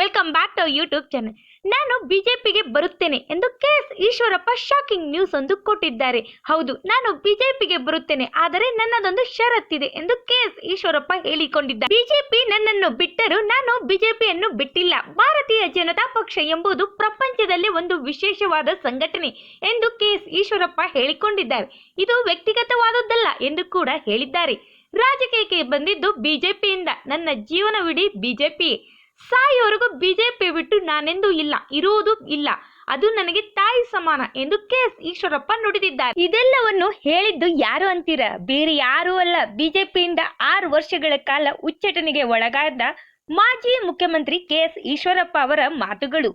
Welcome back to YouTube channel ನಾನು ಬಿಜೆಪಿಗೆ ಬರುತ್ತೇನೆ ಎಂದು K S Eshwarappa shocking news ಒಂದು ಕೊಟ್ಟಿದ್ದಾರೆ. ಹೌದು, ನಾನು ಬಿಜೆಪಿಗೆ ಬರುತ್ತೇನೆ, ಆದರೆ ನನ್ನದೊಂದು ಷರತ್ತಿದೆ ಎಂದು ಕೆ ಎಸ್ ಈಶ್ವರಪ್ಪ ಹೇಳಿಕೊಂಡಿದ್ದಾರೆ. ಬಿಜೆಪಿ ನನ್ನನ್ನು ಬಿಟ್ಟರೂ ನಾನು ಬಿಜೆಪಿಯನ್ನು ಬಿಟ್ಟಿಲ್ಲ. ಭಾರತೀಯ ಜನತಾ ಪಕ್ಷ ಎಂಬುದು ಪ್ರಪಂಚದಲ್ಲಿ ಒಂದು ವಿಶೇಷವಾದ ಸಂಘಟನೆ ಎಂದು ಕೆ ಎಸ್ ಈಶ್ವರಪ್ಪ ಹೇಳಿಕೊಂಡಿದ್ದಾರೆ. ಇದು ವ್ಯಕ್ತಿಗತವಾದದ್ದಲ್ಲ ಎಂದು ಕೂಡ ಹೇಳಿದ್ದಾರೆ. ರಾಜಕೀಯಕ್ಕೆ ಬಂದಿದ್ದು ಬಿಜೆಪಿಯಿಂದ ನನ್ನ ಜೀವನವಿಡೀ ಬಿಜೆಪಿ ಸಾಯೋವರೆಗೂ ಬಿಜೆಪಿ ಬಿಟ್ಟು ನಾನೆಂದೂ ಇಲ್ಲ, ಇರುವುದು ಇಲ್ಲ. ಅದು ನನಗೆ ತಾಯಿ ಸಮಾನ ಎಂದು ಕೆ ಎಸ್ ಈಶ್ವರಪ್ಪ ನುಡಿದಿದ್ದಾರೆ. ಇದೆಲ್ಲವನ್ನು ಹೇಳಿದ್ದು ಯಾರು ಅಂತೀರ? ಬೇರೆ ಯಾರೂ ಅಲ್ಲ. ಬಿಜೆಪಿಯಿಂದ ಆರು ವರ್ಷಗಳ ಕಾಲ ಉಚ್ಚಟನೆಗೆ ಒಳಗಾದ ಮಾಜಿ ಮುಖ್ಯಮಂತ್ರಿ ಕೆ ಎಸ್ ಈಶ್ವರಪ್ಪ ಅವರ ಮಾತುಗಳು.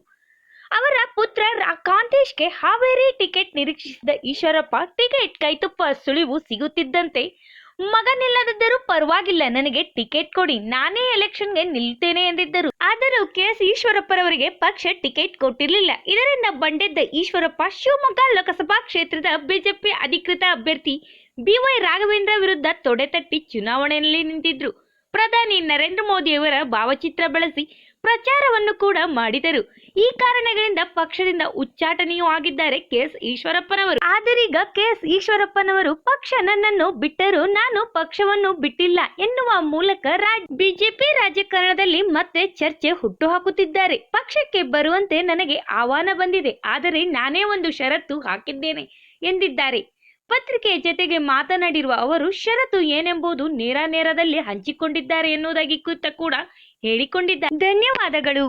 ಅವರ ಪುತ್ರ ಕಾಂತೇಶ್ಗೆ ಹಾವೇರಿ ಟಿಕೆಟ್ ನಿರೀಕ್ಷಿಸಿದ ಈಶ್ವರಪ್ಪ ಟಿಕೆಟ್ ಕೈತುಪ್ಪ ಸುಳಿವು ಸಿಗುತ್ತಿದ್ದಂತೆ ಮಗನಿಲ್ಲದಿದ್ದರೂ ಪರವಾಗಿಲ್ಲ, ನನಗೆ ಟಿಕೆಟ್ ಕೊಡಿ. ನಾನೇ ಎಲೆಕ್ಷನ್ಗೆ ನಿಲ್ತೇನೆ ಎಂದಿದ್ದರು. ಆದರೂ ಕೆ ಎಸ್ ಈಶ್ವರಪ್ಪರವರಿಗೆ ಪಕ್ಷ ಟಿಕೆಟ್ ಕೊಟ್ಟಿರಲಿಲ್ಲ. ಇದರಿಂದ ಬಂಡೆದ್ದ ಈಶ್ವರಪ್ಪ ಶಿವಮೊಗ್ಗ ಲೋಕಸಭಾ ಕ್ಷೇತ್ರದ ಬಿಜೆಪಿ ಅಧಿಕೃತ ಅಭ್ಯರ್ಥಿ ಬಿವೈ ರಾಘವೇಂದ್ರ ವಿರುದ್ಧ ತೊಡೆತಟ್ಟಿ ಚುನಾವಣೆಯಲ್ಲಿ ನಿಂತಿದ್ರು. ಪ್ರಧಾನಿ ನರೇಂದ್ರ ಮೋದಿಯವರ ಭಾವಚಿತ್ರ ಬಳಸಿ ಪ್ರಚಾರವನ್ನು ಕೂಡ ಮಾಡಿದರು. ಈ ಕಾರಣಗಳಿಂದ ಪಕ್ಷದಿಂದ ಉಚ್ಚಾಟನೆಯೂ ಆಗಿದ್ದಾರೆ ಕೆಎಸ್ ಈಶ್ವರಪ್ಪನವರು. ಆದರೀಗ ಕೆಎಸ್ ಈಶ್ವರಪ್ಪನವರು ಪಕ್ಷ ನನ್ನನ್ನು ಬಿಟ್ಟರು ನಾನು ಪಕ್ಷವನ್ನು ಬಿಟ್ಟಿಲ್ಲ ಎನ್ನುವ ಮೂಲಕ ಬಿಜೆಪಿ ರಾಜಕಾರಣದಲ್ಲಿ ಮತ್ತೆ ಚರ್ಚೆ ಹುಟ್ಟುಹಾಕುತ್ತಿದ್ದಾರೆ. ಪಕ್ಷಕ್ಕೆ ಬರುವಂತೆ ನನಗೆ ಆಹ್ವಾನ ಬಂದಿದೆ. ಆದರೆ ನಾನೇ ಒಂದು ಷರತ್ತು ಹಾಕಿದ್ದೇನೆ ಎಂದಿದ್ದಾರೆ. ಪತ್ರಿಕೆಯ ಜತೆಗೆ ಮಾತನಾಡಿರುವ ಅವರು ಷರತ್ತು ಏನೆಂಬುದು ನೇರ ನೇರದಲ್ಲಿ ಹಂಚಿಕೊಂಡಿದ್ದಾರೆ ಎನ್ನುವುದಾಗಿ ಕೂತ ಕೂಡ ಹೇಳಿಕೊಂಡಿದ್ದಾರೆ. ಧನ್ಯವಾದಗಳು.